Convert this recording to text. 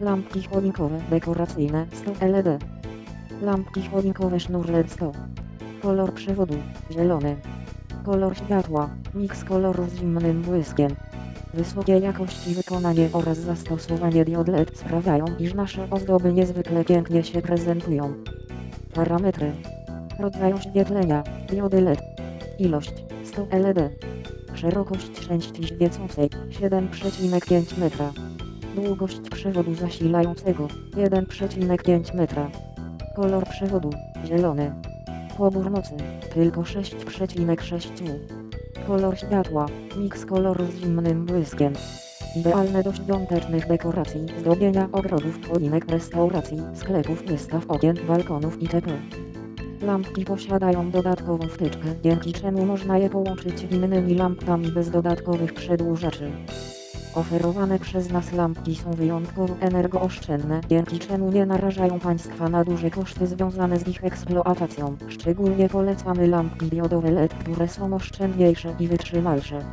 Lampki choinkowe dekoracyjne 100 LED. Lampki choinkowe sznur LED 100. Kolor przewodu zielony. Kolor światła miks kolorów z zimnym błyskiem. Wysokiej jakości wykonanie oraz zastosowanie diod LED sprawiają, iż nasze ozdoby niezwykle pięknie się prezentują. Parametry. Rodzaj oświetlenia, diody LED. Ilość 100 LED. Szerokość części świecącej 7,5 metra. Długość przewodu zasilającego 1,5 metra. Kolor przewodu zielony. Pobór mocy tylko 6,6 W. Kolor światła miks kolorów z zimnym błyskiem. Idealne do świątecznych dekoracji, zdobienia ogrodów, choinek, restauracji, sklepów, wystaw, okien, balkonów itp. Lampki posiadają dodatkową wtyczkę, dzięki czemu można je połączyć z innymi lampkami bez dodatkowych przedłużaczy. Oferowane przez nas lampki są wyjątkowo energooszczędne, dzięki czemu nie narażają Państwa na duże koszty związane z ich eksploatacją. Szczególnie polecamy lampki diodowe LED, które są oszczędniejsze i wytrzymalsze.